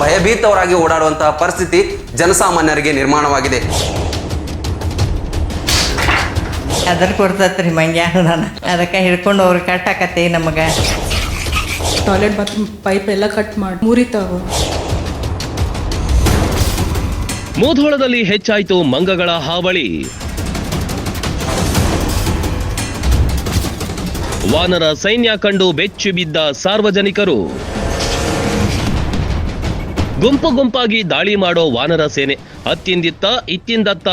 ಭಯಭೀತವರಾಗಿ ಓಡಾಡುವಂತಹ ಪರಿಸ್ಥಿತಿ ಜನಸಾಮಾನ್ಯರಿಗೆ ನಿರ್ಮಾಣವಾಗಿದೆ. ಅದ್ರ ಕೊಡ್ತತ್ರಿ ಮಂಗ್ಯಾನ ನಾನು. ಅದಕ್ಕೆ ಹಿಡ್ಕೊಂಡು ಅವ್ರಿಗೆ ಕಟ್ಟಾಕತ್ತಿ ನಮಗೆ. ಟಾಯ್ಲೆಟ್ ಬಾತ್ರೂಮ್ ಪೈಪ್ ಎಲ್ಲ ಕಟ್ ಮಾಡಿ ಮುರಿತಾವ ಮೂಧೋಳದಲ್ಲಿ ಹೆಚ್ಚಾಯಿತು ಮಂಗಗಳ ಹಾವಳಿ. ವಾನರ ಸೈನ್ಯ ಕಂಡು ಬೆಚ್ಚಿ ಬಿದ್ದ ಸಾರ್ವಜನಿಕರು. ಗುಂಪು ಗುಂಪಾಗಿ ದಾಳಿ ಮಾಡೋ ವಾನರ ಸೇನೆ. ಅತ್ತಿಂದಿತ್ತ ಇತ್ತಿಂದತ್ತ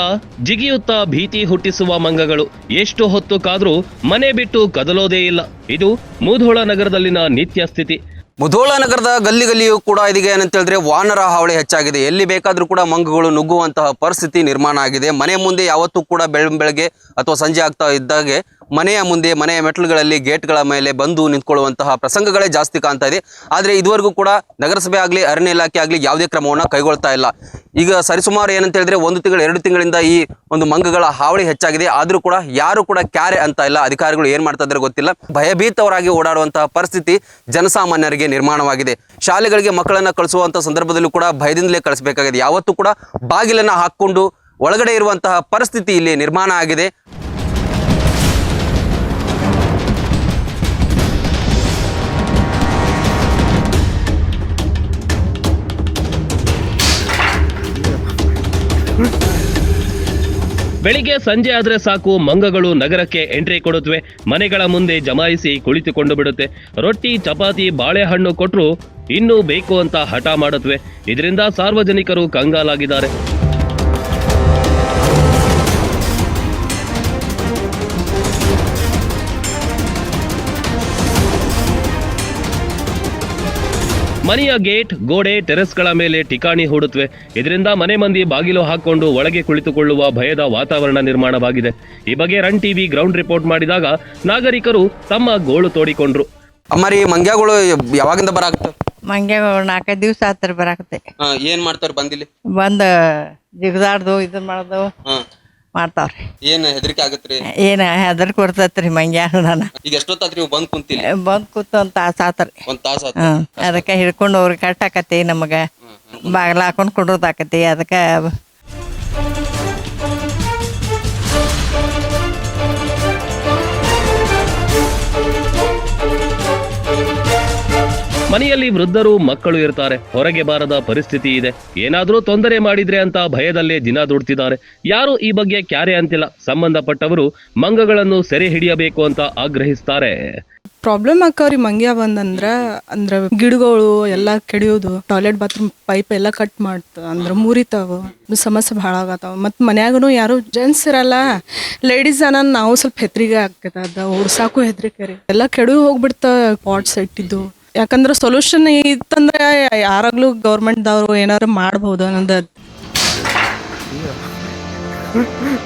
ಜಿಗಿಯುತ್ತ ಭೀತಿ ಹುಟ್ಟಿಸುವ ಮಂಗಗಳು. ಎಷ್ಟು ಹೊತ್ತು ಕಾದ್ರೂ ಮನೆ ಬಿಟ್ಟು ಕದಲೋದೇ ಇಲ್ಲ. ಇದು ಮುಧೋಳ ನಗರದಲ್ಲಿನ ನಿತ್ಯ ಸ್ಥಿತಿ. ಮುಧೋಳ ನಗರದ ಗಲ್ಲಿ ಗಲ್ಲಿಯೂ ಕೂಡ ಇದೀಗ ಏನಂತ ಹೇಳಿದ್ರೆ ವಾನರ ಹಾವಳಿ ಹೆಚ್ಚಾಗಿದೆ. ಎಲ್ಲಿ ಬೇಕಾದ್ರೂ ಕೂಡ ಮಂಗಗಳು ನುಗ್ಗುವಂತಹ ಪರಿಸ್ಥಿತಿ ನಿರ್ಮಾಣ ಆಗಿದೆ. ಮನೆ ಮುಂದೆ ಯಾವತ್ತೂ ಕೂಡ ಬೆಳ ಬೆಳಗ್ಗೆ ಅಥವಾ ಸಂಜೆ ಆಗ್ತಾ ಇದ್ದಾಗೆ ಮನೆಯ ಮುಂದೆ, ಮನೆಯ ಮೆಟ್ಲುಗಳಲ್ಲಿ ಗೇಟ್ಗಳ ಮೇಲೆ ಬಂದು ನಿಂತ್ಕೊಳ್ಳುವಂತಹ ಪ್ರಸಂಗಗಳೇ ಜಾಸ್ತಿ ಕಾಣ್ತಾ ಇದೆ. ಆದರೆ ಇದುವರೆಗೂ ಕೂಡ ನಗರಸಭೆ ಆಗಲಿ, ಅರಣ್ಯ ಇಲಾಖೆ ಆಗಲಿ ಯಾವುದೇ ಕ್ರಮವನ್ನು ಕೈಗೊಳ್ತಾ ಇಲ್ಲ. ಈಗ ಸರಿಸುಮಾರು ಏನಂತ ಹೇಳಿದ್ರೆ ಒಂದು ತಿಂಗಳು, ಎರಡು ತಿಂಗಳಿಂದ ಈ ಒಂದು ಮಂಗಗಳ ಹಾವಳಿ ಹೆಚ್ಚಾಗಿದೆ. ಆದರೂ ಕೂಡ ಯಾರು ಕೂಡ ಕ್ಯಾರೆ ಅಂತ ಇಲ್ಲ. ಅಧಿಕಾರಿಗಳು ಏನು ಮಾಡ್ತಾ ಗೊತ್ತಿಲ್ಲ. ಭಯಭೀತವರಾಗಿ ಓಡಾಡುವಂತಹ ಪರಿಸ್ಥಿತಿ ಜನಸಾಮಾನ್ಯರಿಗೆ ನಿರ್ಮಾಣವಾಗಿದೆ. ಶಾಲೆಗಳಿಗೆ ಮಕ್ಕಳನ್ನ ಕಳಿಸುವಂಥ ಸಂದರ್ಭದಲ್ಲೂ ಕೂಡ ಭಯದಿಂದಲೇ ಕಳಿಸಬೇಕಾಗಿದೆ. ಯಾವತ್ತೂ ಕೂಡ ಬಾಗಿಲನ್ನ ಹಾಕ್ಕೊಂಡು ಒಳಗಡೆ ಇರುವಂತಹ ಪರಿಸ್ಥಿತಿ ಇಲ್ಲಿ ನಿರ್ಮಾಣ ಆಗಿದೆ. ಬೆಳಿಗ್ಗೆ ಸಂಜೆ ಆದ್ರೆ ಸಾಕು, ಮಂಗಗಳು ನಗರಕ್ಕೆ ಎಂಟ್ರಿ ಕೊಡುತ್ತವೆ. ಮನೆಗಳ ಮುಂದೆ ಜಮಾಯಿಸಿ ಕುಳಿತುಕೊಂಡು ಬಿಡುತ್ತೆ. ರೊಟ್ಟಿ, ಚಪಾತಿ, ಬಾಳೆಹಣ್ಣು ಕೊಟ್ಟರು ಇನ್ನೂ ಬೇಕು ಅಂತ ಹಠ ಮಾಡುತ್ತವೆ. ಇದರಿಂದ ಸಾರ್ವಜನಿಕರು ಕಂಗಾಲಾಗಿದ್ದಾರೆ. ಮನೆಯ ಗೇಟ್ ಗೋಡೆ ಟೆರೆಸ್ಗಳ ಮೇಲೆ ಠಿಕಾಣಿ ಹೂಡುತ್ತವೆ. ಇದರಿಂದ ಮನೆ ಮಂದಿ ಬಾಗಿಲು ಹಾಕೊಂಡು ಒಳಗೆ ಕುಳಿತುಕೊಳ್ಳುವ ಭಯದ ವಾತಾವರಣ ನಿರ್ಮಾಣವಾಗಿದೆ. ಈ ಬಗ್ಗೆ ರನ್ ಟಿವಿ ಗ್ರೌಂಡ್ ರಿಪೋರ್ಟ್ ಮಾಡಿದಾಗ ನಾಗರಿಕರು ತಮ್ಮ ಗೋಳು ತೋಡಿಕೊಂಡ್ರು. ಅಮ್ಮರಿ ಮಂಗ್ಯಗಳು ಯಾವಾಗಿಂದ ಬರಾಕತ್ತೆ ಮಂಗ್ಯಾಗ ನಾಲ್ಕೈದು ದಿವಸ ಆತರ ಬರಾಕತ್ತೆ. ಏನ್ ಮಾಡ್ತಾರೆ ಬಂದಿಲ್ಲಿ? ಬಂದ ಜಿಗದಾಡ್ದು ಇದನ್ ಮಾಡೋದು ಮಾಡ್ತಾವ್ರಿ. ಏನ್ ಹೆದರಿಕೆ ಆಗತ್ರಿ? ಏನು ಹೆದರ್ ಕೊಡ್ತತ್ರಿ ಮಂಗ್ಯಾನ ನಾನು ಈಗ ಎಷ್ಟೊತ್ತಾತ್ರಿ ನೀವು ಬಂದ್ ಕುಂತಿಲ್ಲ? ಬಂದ್ ಕೂತು ಒಂದು ತಾಸು ಆತ್ರಿ. ಒಂದ್ ತಾಸ ಅದಕ್ಕೆ ಹಿಡ್ಕೊಂಡು ಅವ್ರಿಗೆ ಕಟ್ಟಾಕತಿ ನಮಗೆ ಬಾಗಿಲ ಹಾಕೊಂಡು ಕೊಡೋದಾಕತಿ ಅದಕ್ಕೆ ಮನೆಯಲ್ಲಿ ವೃದ್ಧರು ಮಕ್ಕಳು ಇರ್ತಾರೆ. ಹೊರಗೆ ಬಾರದ ಪರಿಸ್ಥಿತಿ ಇದೆ. ಏನಾದರೂ ತೊಂದರೆ ಮಾಡಿದ್ರೆ ಅಂತ ಭಯದಲ್ಲೇ ದಿನ ದುಡ್ತಿದ್ದಾರೆ. ಯಾರು ಈ ಬಗ್ಗೆ ಕ್ಯಾರೆ ಅಂತಿಲ್ಲ. ಸಂಬಂಧಪಟ್ಟವರು ಮಂಗಗಳನ್ನು ಸೆರೆ ಹಿಡಿಯಬೇಕು ಅಂತ ಆಗ್ರಹಿಸ್ತಾರೆ. ಪ್ರಾಬ್ಲಮ್ ಆಕಾವ್ರಿ ಮಂಗ್ಯ ಬಂದಂದ್ರ, ಅಂದ್ರ ಗಿಡಗಳು ಎಲ್ಲ ಕೆಡಿಯೋದು, ಟಾಯ್ಲೆಟ್ ಬಾತ್ರೂಮ್ ಪೈಪ್ ಎಲ್ಲ ಕಟ್ ಮಾಡ್ತ, ಅಂದ್ರ ಮುರಿತಾವ ಸಮಸ್ಯೆ ಭಾಳ ಆಗತ್ತಾವ ಮತ್ತೆ ಮನ್ಯಾಗನು ಯಾರು ಜೆಂಟ್ಸ್ ಇರಲ್ಲ ಲೇಡೀಸ್ ಅನ್ನ ನಾವು ಸ್ವಲ್ಪ ಹೆದ್ರಿಗೆ ಆಗ್ತದ. ಅದ, ಓಡ್ಸಾಕು ಹೆದ್ರಿಕೆ ರೀ. ಎಲ್ಲ ಕೆಡು ಹೋಗ್ಬಿಡ್ತ ಪಾಟ್ಸ್ ಇಟ್ಟಿದ್ದು. ಯಾಕಂದ್ರೆ ಸೊಲ್ಯೂಷನ್ ಇತ್ತಂದ್ರೆ ಯಾರಾಗ್ಲೂ ಗೌರ್ಮೆಂಟ್ದವ್ರು ಏನಾದ್ರು ಮಾಡಬಹುದು ಅನ್ನೋದು.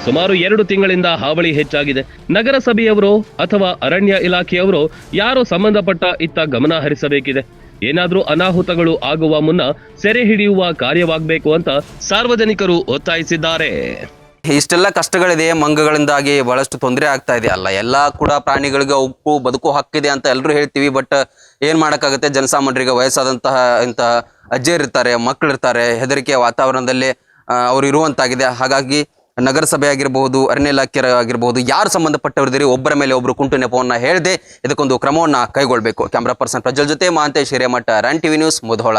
ಸುಮಾರು ಎರಡು ತಿಂಗಳಿಂದ ಹಾವಳಿ ಹೆಚ್ಚಾಗಿದೆ. ನಗರಸಭೆಯವರು ಅಥವಾ ಅರಣ್ಯ ಇಲಾಖೆಯವರು ಯಾರು ಸಂಬಂಧಪಟ್ಟ ಇತ್ತ ಗಮನ ಹರಿಸಬೇಕಿದೆ. ಏನಾದ್ರೂ ಅನಾಹುತಗಳು ಆಗುವ ಮುನ್ನ ಸೆರೆ ಹಿಡಿಯುವ ಕಾರ್ಯವಾಗಬೇಕು ಅಂತ ಸಾರ್ವಜನಿಕರು ಒತ್ತಾಯಿಸಿದ್ದಾರೆ. ಇಷ್ಟೆಲ್ಲ ಕಷ್ಟಗಳಿದೆ, ಮಂಗಗಳಿಂದಾಗಿ ಬಹಳಷ್ಟು ತೊಂದರೆ ಆಗ್ತಾ ಇದೆ ಅಲ್ಲ. ಎಲ್ಲ ಕೂಡ ಪ್ರಾಣಿಗಳಿಗೆ ಉಪ್ಪು, ಬದುಕು ಹಕ್ಕಿದೆ ಅಂತ ಎಲ್ಲರೂ ಹೇಳ್ತೀವಿ, ಬಟ್ ಏನು ಮಾಡಕ್ಕಾಗುತ್ತೆ? ಜನಸಾಮಾನ್ಯರಿಗೆ ವಯಸ್ಸಾದಂತಹ ಇಂತಹ ಅಜ್ಜಿಯರಿರ್ತಾರೆ ಇರ್ತಾರೆ ಮಕ್ಕಳು ಇರ್ತಾರೆ ಹೆದರಿಕೆಯ ವಾತಾವರಣದಲ್ಲಿ ಅವರು ಇರುವಂತಾಗಿದೆ. ಹಾಗಾಗಿ ನಗರಸಭೆ ಆಗಿರಬಹುದು ಅರಣ್ಯ ಇಲಾಖೆ ಆಗಿರಬಹುದು ಯಾರು ಸಂಬಂಧಪಟ್ಟವರಿದ್ದೀರಿ, ಒಬ್ಬರ ಮೇಲೆ ಒಬ್ಬರು ಕುಂಟು ನೆಪವನ್ನು ಹೇಳದೆ ಇದಕ್ಕೊಂದು ಕ್ರಮವನ್ನು ಕೈಗೊಳ್ಳಬೇಕು ಕ್ಯಾಮ್ರಾ ಪರ್ಸನ್ ಪ್ರಜ್ವಲ್ ಜೊತೆ Mahantesh Hiremath, run TV news Mudhol.